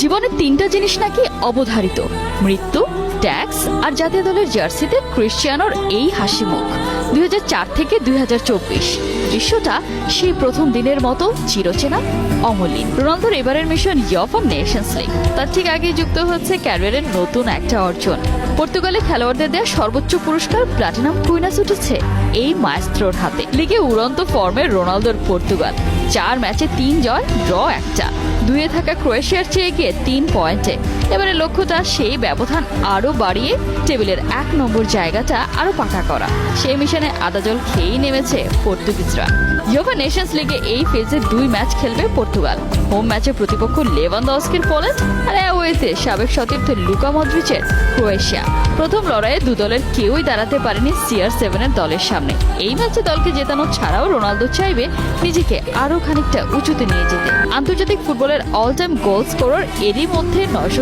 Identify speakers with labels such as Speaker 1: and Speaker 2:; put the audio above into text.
Speaker 1: জীবনে তিনটা জিনিস নাকি অবধারিত। মৃত্যু, ট্যাক্স আর জাতীয় দলের জার্সিতে ক্রিশ্চিয়ানোর এই হাসি মুখ। দুই হাজার চার থেকে দুই দৃশ্যটা সেই প্রথম দিনের মতো চিরচেনা, অমলিন। রোনালদোর এবারের মিশন ইয়ফা নেশনস লিগ তার ঠিক আগে যুক্ত হচ্ছে ক্যারিয়ারের নতুন একটা অর্জন। পর্তুগালে খেলোয়াড়দের দেওয়া সর্বোচ্চ পুরস্কার প্লাটিনাম কুইনাস উঠেছে এই মায়েস্ত্রোর হাতে। লিগে উড়ন্ত ফর্মে রোনালদোর পর্তুগাল। চার ম্যাচে তিন জয়, ড্র একটা। দুয়ে থাকা ক্রোয়েশিয়ার চেয়ে গিয়ে তিন পয়েন্টে। এবারে লক্ষ্যটা সেই ব্যবধান আরও বাড়িয়ে টেবিলের এক নম্বর জায়গাটা আরও পাকা করা। সেই মিশনে আদাজল খেয়েই নেমেছে পর্তুগিজরা। ইয়োভা নেশনস লিগে এই ফেজে দুই ম্যাচ খেলবে পর্তুগাল। হোম ম্যাচে প্রতিপক্ষ লেভানদস্কির পোল্যান্ড আর অ্যাওয়েতে সাবেক সতীর্থ লুকা মদ্রিচের ক্রোয়েশিয়া। প্রথম লড়াইয়ে দু দলের কেউই দাঁড়াতে পারেনি সিআর সেভেনের দলের সামনে। এই ম্যাচে দলকে জেতানো ছাড়াও রোনালদো চাইবে নিজেকে আরও খানিকটা উঁচুতে নিয়ে যেতে। আন্তর্জাতিক ফুটবলের অল টাইম গোল স্কোরার এরই মধ্যে নয়শো